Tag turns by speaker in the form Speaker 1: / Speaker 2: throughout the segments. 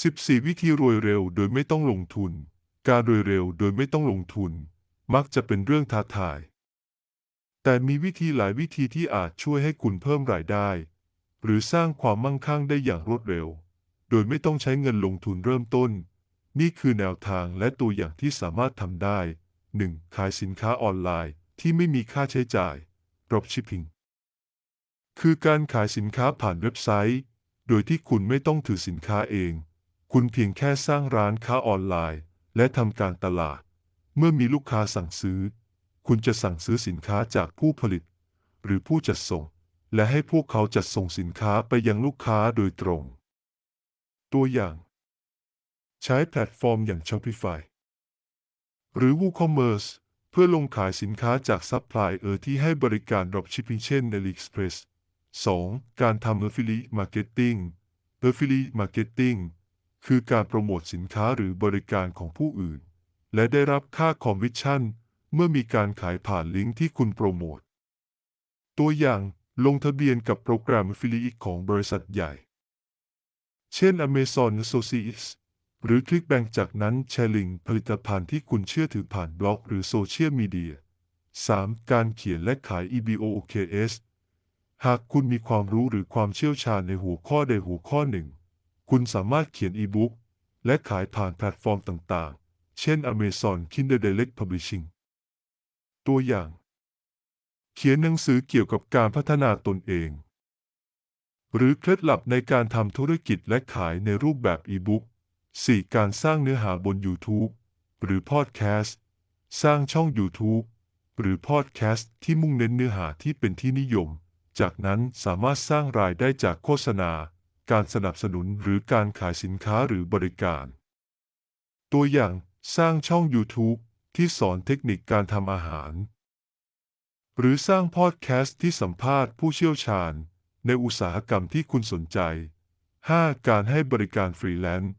Speaker 1: 14 วิธีรวยเร็วโดยไม่ต้องลงทุน การรวยเร็วโดยไม่ต้องลงทุน มักจะเป็นเรื่องท้าทาย แต่มีวิธีหลายวิธีที่อาจช่วยให้คุณเพิ่มรายได้ หรือสร้างความมั่งคั่งได้อย่างรวดเร็ว โดยไม่ต้องใช้เงินลงทุนเริ่มต้น นี่คือแนวทางและตัวอย่างที่สามารถทำได้ 1. ขายสินค้าออนไลน์ที่ไม่มีค่าใช้จ่าย dropshipping คือการขายสินค้าผ่านเว็บไซต์ โดยที่คุณไม่ต้องถือสินค้าเอง คุณเพียงแค่สร้างร้านค้าออนไลน์ และทำการตลาด เมื่อมีลูกค้าสั่งซื้อ คุณจะสั่งซื้อสินค้าจากผู้ผลิต หรือผู้จัดส่ง และให้พวกเขาจัดส่งสินค้าไปยังลูกค้าโดยตรง ตัวอย่าง ใช้แพลตฟอร์มอย่าง Shopify หรือ WooCommerce เพื่อลงขายสินค้าจากซัพพลายเออร์ที่ให้บริการ dropshipping เช่น AliExpress 2. การทำ Affiliate Marketing Affiliate Marketing คือการโปรโมทสินค้าหรือบริการของผู้อื่น และได้รับค่าคอมมิชชั่น เมื่อมีการขายผ่านลิงก์ที่คุณโปรโมท ตัวอย่างลงทะเบียนกับโปรแกรม Affiliate ของบริษัทใหญ่ เช่น Amazon Associates หรือ ClickBank จากนั้นแชร์ลิงก์ผลิตภัณฑ์ที่คุณเชื่อถือผ่านบล็อกหรือโซเชียลมีเดีย 3. การเขียนและขาย EBOOKS หากคุณมีความรู้หรือความเชี่ยวชาญในหัวข้อใดหัวข้อหนึ่ง คุณสามารถเขียนอีบุ๊กและขายผ่านแพลตฟอร์มต่างๆ เช่น Amazon Kindle Direct Publishing ตัวอย่าง เขียนหนังสือเกี่ยวกับการพัฒนาตนเอง หรือเคล็ดลับในการทำธุรกิจและขายในรูปแบบอีบุ๊ก 4. การสร้างเนื้อหาบน YouTube หรือพอดแคสต์สร้างช่อง YouTube หรือพอดแคสต์ที่มุ่งเน้นเนื้อหาที่เป็นที่นิยม จากนั้นสามารถสร้างรายได้จากโฆษณา การสนับสนุนหรือการขายสินค้าหรือบริการ ตัวอย่างสร้างช่อง YouTube ที่สอนเทคนิคการทำอาหาร หรือสร้างพอดแคสต์ที่สัมภาษณ์ผู้เชี่ยวชาญ ในอุตสาหกรรมที่คุณสนใจ 5. การให้บริการฟรีแลนซ์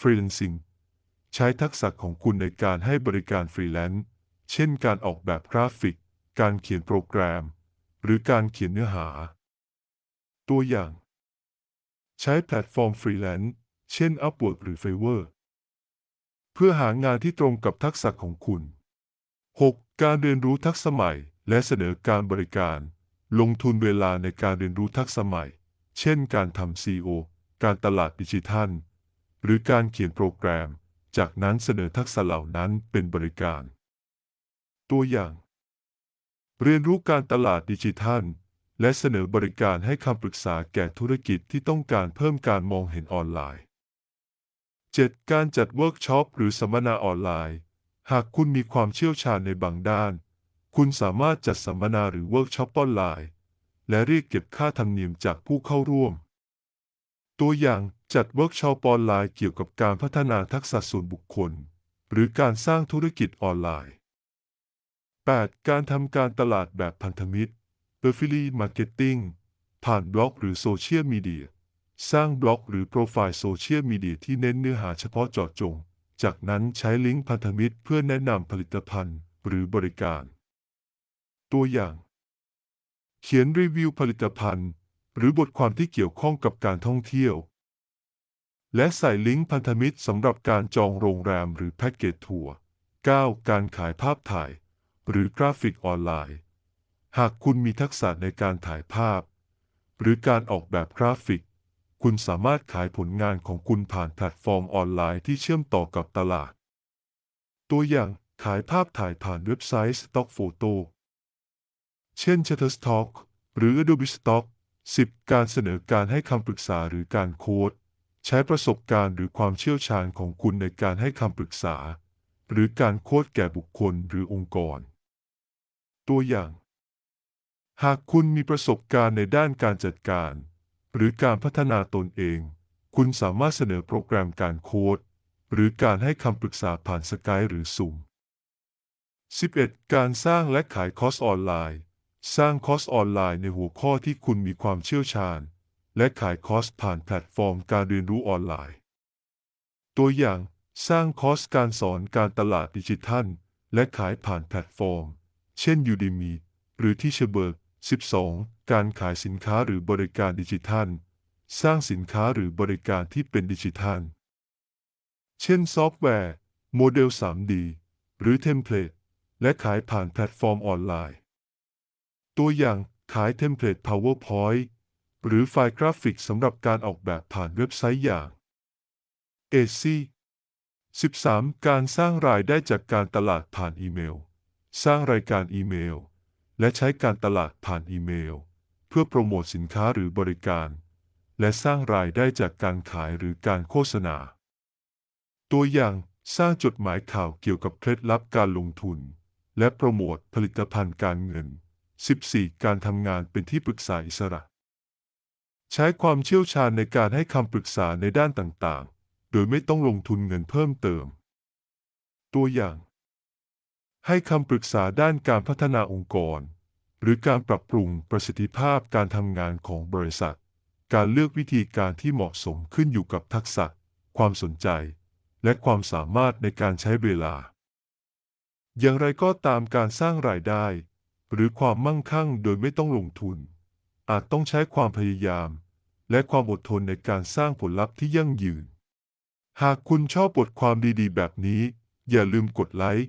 Speaker 1: freelancing ใช้ทักษะของคุณในการให้บริการฟรีแลนซ์เช่นการออกแบบกราฟิก การเขียนโปรแกรม หรือการเขียนเนื้อหา ตัวอย่าง ใช้แพลตฟอร์มฟรีแลนซ์เช่น Upwork หรือ Fiverr เพื่อหางานที่ตรงกับทักษะของคุณ 6. การเรียนรู้ทักษะใหม่ และเสนอการบริการ ลงทุนเวลาในการเรียนรู้ทักษะใหม่ เช่น การทำ CEO การตลาดดิจิทัล หรือการเขียนโปรแกรม จากนั้นเสนอทักษะเหล่านั้นเป็นบริการ ตัวอย่าง เรียนรู้การตลาดดิจิทัล และเสนอบริการให้คำปรึกษาแก่ธุรกิจที่ต้องการเพิ่มการมองเห็นออนไลน์ 7. การจัดเวิร์กช็อปหรือสัมมนาออนไลน์ หากคุณมีความเชี่ยวชาญในบางด้าน คุณสามารถจัดสัมมนาหรือเวิร์กช็อปออนไลน์ และเรียกเก็บค่าธรรมเนียมจากผู้เข้าร่วม ตัวอย่างจัดเวิร์กช็อปออนไลน์เกี่ยวกับการพัฒนาทักษะส่วนบุคคล หรือการสร้างธุรกิจออนไลน์ 8. การทำการตลาดแบบพันธมิตร เ Affiliate Marketing ผ่านบล็อกหรือโซเชียลมีเดียสร้างบล็อกหรือโปรไฟล์โซเชียลมีเดียที่เน้นเนื้อหาเฉพาะเจาะจง จากนั้นใช้ลิงก์พันธมิตรเพื่อแนะนำผลิตภัณฑ์หรือบริการ ตัวอย่าง เขียนรีวิวผลิตภัณฑ์ หรือบทความที่เกี่ยวข้องกับการท่องเที่ยว และใส่ลิงก์พันธมิตรสำหรับการจองโรงแรมหรือแพ็กเกจทัวร์ 9. การขายภาพถ่าย หรือกราฟิกออนไลน์ หากคุณมีทักษะในการถ่ายภาพ หรือการออกแบบกราฟิก คุณสามารถขายผลงานของคุณผ่านแพลตฟอร์มออนไลน์ที่เชื่อมต่อกับตลาด ตัวอย่างขายภาพถ่ายผ่านเว็บไซต์ Stock Photo เช่น Shutterstock หรือ Adobe Stock 10. การเสนอการให้คำปรึกษาหรือการโค้ด ใช้ประสบการณ์หรือความเชี่ยวชาญของคุณในการให้คำปรึกษา หรือการโค้ดแก่บุคคลหรือองค์กร ตัวอย่าง หากคุณมีประสบการณ์ในด้านการจัดการ หรือการพัฒนาตนเอง คุณสามารถเสนอโปรแกรมการโค้ด หรือการให้คำปรึกษาผ่านสกายหรือซูม 11. การสร้างและขายคอร์สออนไลน์ สร้างคอร์สออนไลน์ในหัวข้อที่คุณมีความเชี่ยวชาญ และขายคอร์สผ่านแพลตฟอร์มการเรียนรู้ออนไลน์ ตัวอย่างสร้างคอร์สการสอนการตลาดดิจิทัล และขายผ่านแพลตฟอร์ม เช่น Udemy หรือ Teachable 12. การขายสินค้าหรือบริการดิจิทัล สร้างสินค้าหรือบริการที่เป็นดิจิทัล เช่นซอฟต์แวร์ โมเดล 3D หรือเทมเพลต และขายผ่านแพลตฟอร์มออนไลน์ ตัวอย่างขายเทมเพลต PowerPoint หรือไฟล์กราฟิกสำหรับการออกแบบผ่านเว็บไซต์อย่าง a c 13. การสร้างรายได้จากการตลาดผ่านอีเมล สร้างรายการอีเมล และใช้การตลาดผ่านอีเมล เพื่อโปรโมทสินค้าหรือบริการ และสร้างรายได้จากการขายหรือการโฆษณา ตัวอย่างสร้างจดหมายข่าวเกี่ยวกับเคล็ดลับการลงทุน และโปรโมทผลิตภัณฑ์การเงิน 14. การทำงานเป็นที่ปรึกษาอิสระ ใช้ความเชี่ยวชาญในการให้คำปรึกษาในด้านต่างๆ โดยไม่ต้องลงทุนเงินเพิ่มเติม ตัวอย่าง ให้คำปรึกษาด้านการพัฒนาองค์กร หรือการปรับปรุงประสิทธิภาพการทำงานของบริษัท การเลือกวิธีการที่เหมาะสมขึ้นอยู่กับทักษะ ความสนใจ และความสามารถในการใช้เวลา อย่างไรก็ตามการสร้างรายได้ หรือความมั่งคั่งโดยไม่ต้องลงทุน อาจต้องใช้ความพยายาม และความอดทนในการสร้างผลลัพธ์ที่ยั่งยืน หากคุณชอบบทความดีๆ แบบนี้ อย่าลืมกดไลค์